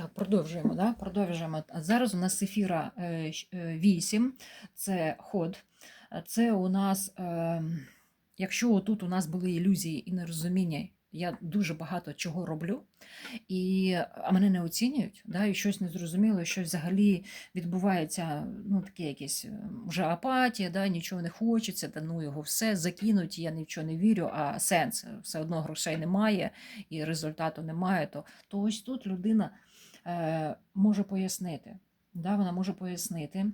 Так, продовжуємо. Да? Продовжуємо. Зараз у нас сефіра 8, це ход. Це у нас, е, якщо тут у нас були ілюзії і нерозуміння, я дуже багато чого роблю, і, а мене не оцінюють, да, і щось незрозуміло, що взагалі відбувається, ну, таке якесь е, вже апатія, да, нічого не хочеться, да, ну його все закинуть, я нічого не вірю, а сенс все одно грошей немає і результату немає, то, то ось тут людина е, може пояснити. Да, Вона може пояснити,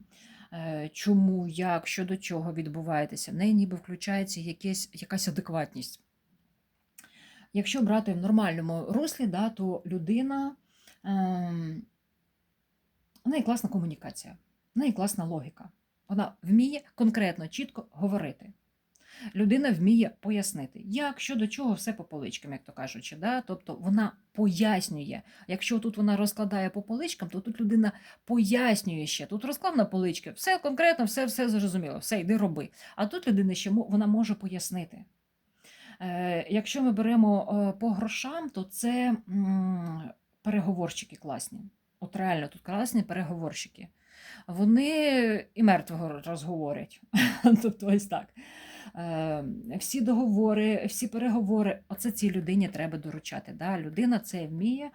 е, чому, як, що до чого відбувається. В неї ніби включається якесь, якась адекватність. Якщо брати в нормальному руслі, да, то людина, е, в неї класна комунікація, в неї класна логіка. Вона вміє конкретно, чітко говорити. Людина вміє пояснити, як, що до чого, все по поличкам, як то кажучи. Да? Тобто вона пояснює. Якщо тут вона розкладає по поличкам, то тут людина пояснює ще. Тут розклав на полички, все конкретно, все все зрозуміло, все, йди роби. А тут людина ще вона може пояснити. Е, якщо ми беремо е, по грошам, то це переговорщики класні. От реально тут класні переговорщики. Вони і мертвого розговорять. Тобто ось так. Е, Всі договори, всі переговори, оце цій людині треба доручати. Да? Людина це вміє,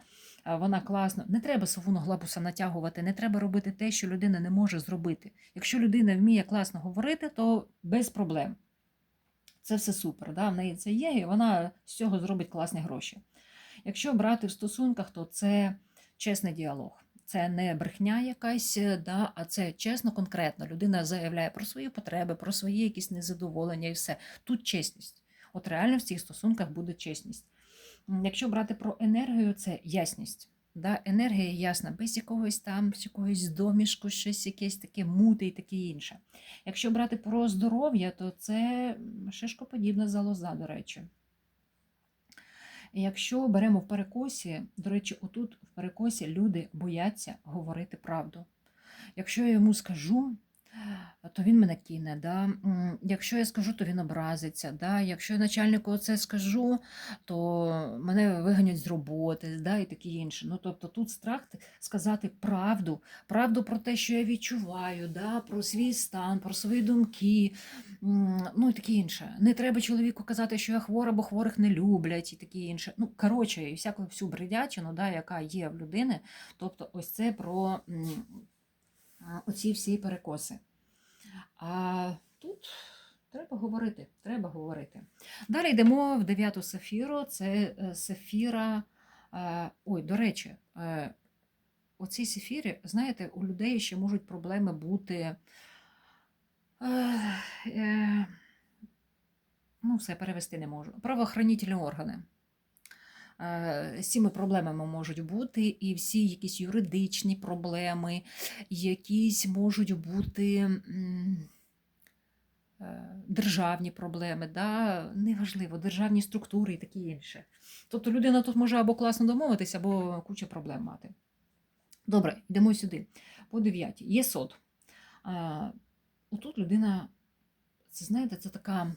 вона класно. Не треба совуну глабуса натягувати, не треба робити те, що людина не може зробити. Якщо людина вміє класно говорити, то без проблем. Це все супер. Да? В неї це є, і вона з цього зробить класні гроші. Якщо брати в стосунках, то це чесний діалог. Це не брехня якась, да, а це чесно, конкретно. Людина заявляє про свої потреби, про свої якісь незадоволення і все. Тут чесність. От реально в цих стосунках буде чесність. Якщо брати про енергію, це ясність. Да? Енергія ясна, без якогось там, без якогось домішку, щось якесь таке мути і таке інше. Якщо брати про здоров'я, то це шишкоподібна залоза, до речі. Якщо беремо в перекосі, до речі, отут в перекосі люди бояться говорити правду. Якщо я йому скажу, то він мене кине. Да? Якщо я скажу, то він образиться. Да? Якщо я начальнику це скажу, то мене виганять з роботи, да? і таке інше. Ну, тобто тут страх сказати правду, правду про те, що я відчуваю, да? про свій стан, про свої думки, ну і таке інше. Не треба чоловіку казати, що я хвора, бо хворих не люблять, і таке інше. Ну, коротше, і всяку всю бредячину, да, яка є в людини. Тобто, ось це про оці всі перекоси. А тут треба говорити, треба говорити. Далі йдемо в дев'яту сефіру. Це е, сефіра. е, Ой, до речі, е, оці сефіри, знаєте, у людей ще можуть проблеми бути. е, е, Ну, все перевести не можу. Правоохоронітельні органи. Е, цими проблемами можуть бути і всі якісь юридичні проблеми, якісь можуть бути е, державні проблеми, да? неважливо, державні структури і таке інше. Тобто людина тут може або класно домовитися, або куча проблем мати. Добре, йдемо сюди. По дев'ятій. Є сод. Е, Отут людина, це знаєте, це така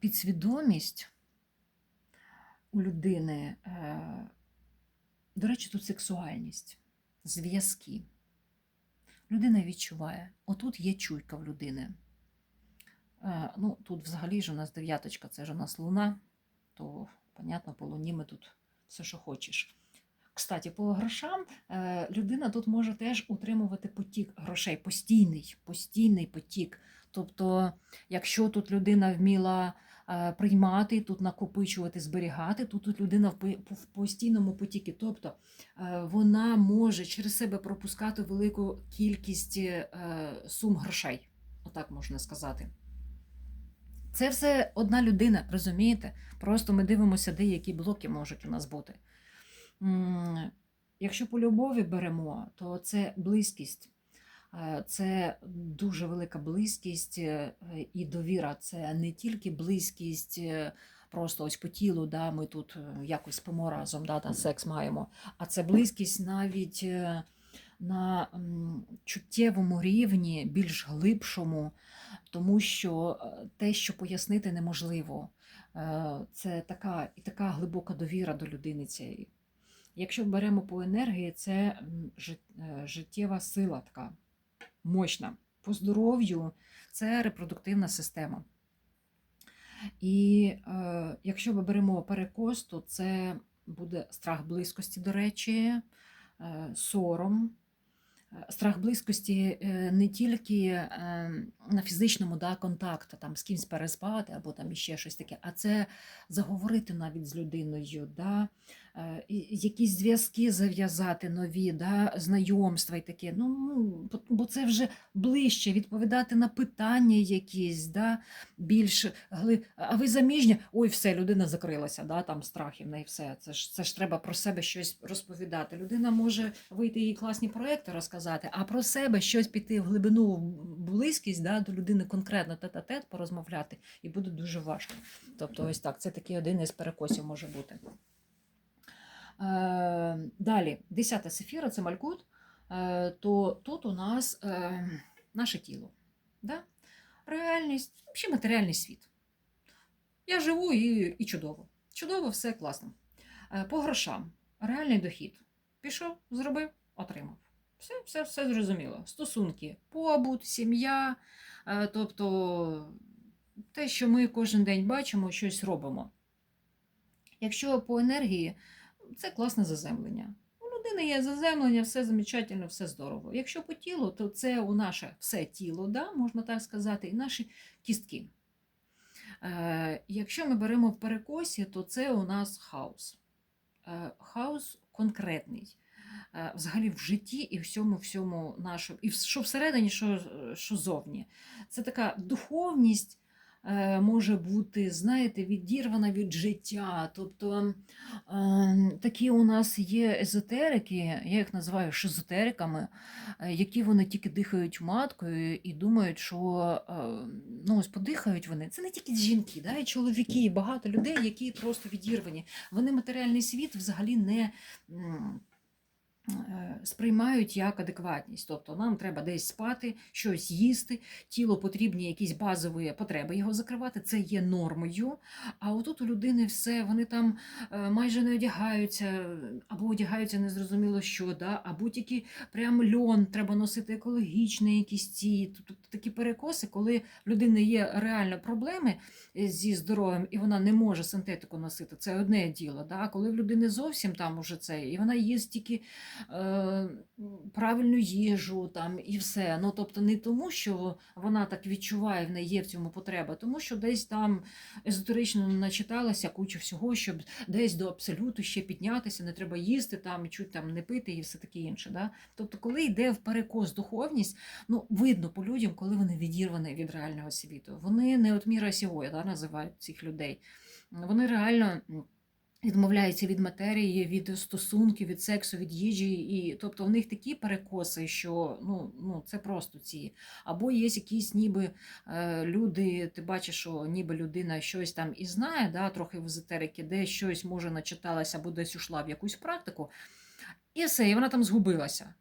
підсвідомість у людини, е, до речі, тут сексуальність, зв'язки. Людина відчуває, отут є чуйка в людини. Е, Ну, тут взагалі ж у нас дев'яточка, це ж у нас луна, то, понятно, по луні ми тут все, що хочеш. Кстати, по грошам е, людина тут може теж утримувати потік грошей, постійний, постійний потік. Тобто, якщо тут людина вміла приймати, тут накопичувати, зберігати, тут, тут людина в, постійному потікі. Тобто е, вона може через себе пропускати велику кількість е, сум грошей, отак можна сказати. Це все одна людина, розумієте? Просто ми дивимося, де які блоки можуть у нас бути. Якщо по любові беремо, то це близькість. Е, Це дуже велика близькість е, і довіра. Це не тільки близькість е, просто ось по тілу, да, ми тут якось спимо разом, да, та секс маємо, а це близькість навіть на чуттєвому рівні, більш глибшому, тому що те, що пояснити неможливо, це така і така глибока довіра до людини цієї. Якщо беремо по енергії, це життєва сила така мощна. По здоров'ю це репродуктивна система. І е, якщо ми беремо перекос, то це буде страх близькості, до речі, е, сором. Е, Страх близькості е, не тільки е, на фізичному да, контакту, там, з кимось переспати або там іще щось таке, а це заговорити навіть з людиною, да, якісь зв'язки зав'язати нові, да, знайомства і таке. Ну, бо- це вже ближче відповідати на питання якісь, да, більш гли... А ви заміжня? Ой, все, людина закрилася, да, там страхів і все. Це ж, це ж треба про себе щось розповідати. Людина може вийти і класні проекти розказати, а про себе щось піти в глибину, в близькість да, до людини конкретно тет-а-тет порозмовляти, і буде дуже важко. Тобто, ось так, це такий один із перекосів може бути. Е, далі, десята сефіра це малькут, е, то тут у нас е, наше тіло. Да? Реальність, взагалі матеріальний світ. Я живу і, і чудово. Чудово, все класно. По грошам. Реальний дохід. Пішов, зробив, отримав. Все, все, все зрозуміло. Стосунки, побут, сім'я, тобто те, що ми кожен день бачимо, щось робимо. Якщо по енергії, це класне заземлення. У людини є заземлення, все замечательно, все здорово. Якщо по тілу, то це у наше все тіло, да, можна так сказати, і наші кістки. Е, якщо ми беремо в перекосі, то це у нас хаос. Е, хаос конкретний. Е, взагалі в житті і всьому всьому нашому, і що всередині, що, що зовні. Це така духовність може бути, знаєте, відірвана від життя. Тобто е, такі у нас є езотерики, я їх називаю шизотериками, е, які вони тільки дихають маткою і думають, що е, ну, ось подихають вони. Це не тільки жінки, да, і чоловіки, і багато людей, які просто відірвані. Вони матеріальний світ взагалі не. Е, Сприймають як адекватність, тобто нам треба десь спати, щось їсти, тіло потрібні якісь базові потреби його закривати, це є нормою. А отут у людини все, вони там е, майже не одягаються, або одягаються незрозуміло що, да? або тільки прям льон треба носити екологічний, якісь ці тобто такі перекоси, коли в людини є реально проблеми е, зі здоров'ям, і вона не може синтетику носити. Це одне діло. Да? А коли в людини зовсім там уже це, і вона їсть тільки правильну їжу там і все. Ну тобто не тому, що вона так відчуває, в неї є в цьому потреба, тому що десь там езотерично начиталася кучу всього, щоб десь до абсолюту ще піднятися, не треба їсти там, чуть там не пити і все таке інше. Да? Тобто, коли йде в перекос духовність, ну видно по людям, коли вони відірвані від реального світу. Вони не от міра сього, да, називають цих людей. Вони реально. Відмовляються від матерії, від стосунків, від сексу, від їжі, і тобто в них такі перекоси, що ну, ну це просто ці. Або є якісь ніби е, люди, ти бачиш, що ніби людина щось там і знає, да, трохи в езотерики, де щось може начиталася, або десь ушла в якусь практику, і все, і вона там згубилася.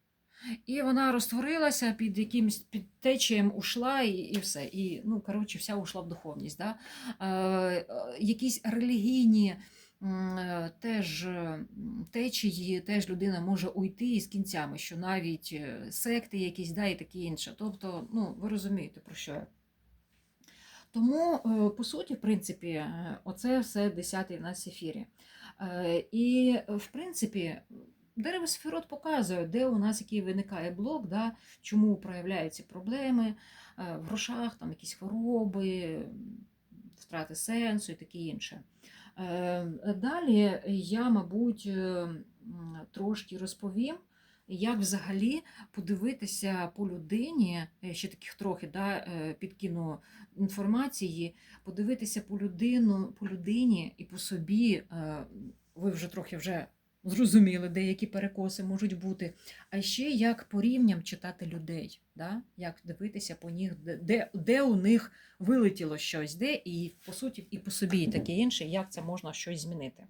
І вона розтворилася під якимось під течієм, ушла і, і все. І, ну, коротше, вся ушла в духовність. Да? Е, е, якісь релігійні теж течії, теж людина може уйти із кінцями, що навіть е, секти якісь, да, і таке інше. Тобто, ну, ви розумієте, про що я. Тому, е, по суті, в принципі, е, оце все 10-й в нас ефірі. Е, І, в принципі, дерево сферот показує, де у нас який виникає блок, да, чому проявляються проблеми е, в грошах, там якісь хвороби, втрати сенсу і таке інше. Е, Далі я, мабуть, е, трошки розповім, як взагалі подивитися по людині, ще таких трохи да, е, підкину інформації, подивитися по людину, по людині і по собі. е, Ви вже трохи вже зрозуміли, деякі перекоси можуть бути. А ще як по рівням читати людей, да? як дивитися по них, де, де у них вилетіло щось, де і по суті, і по собі, і таке інше, як це можна щось змінити.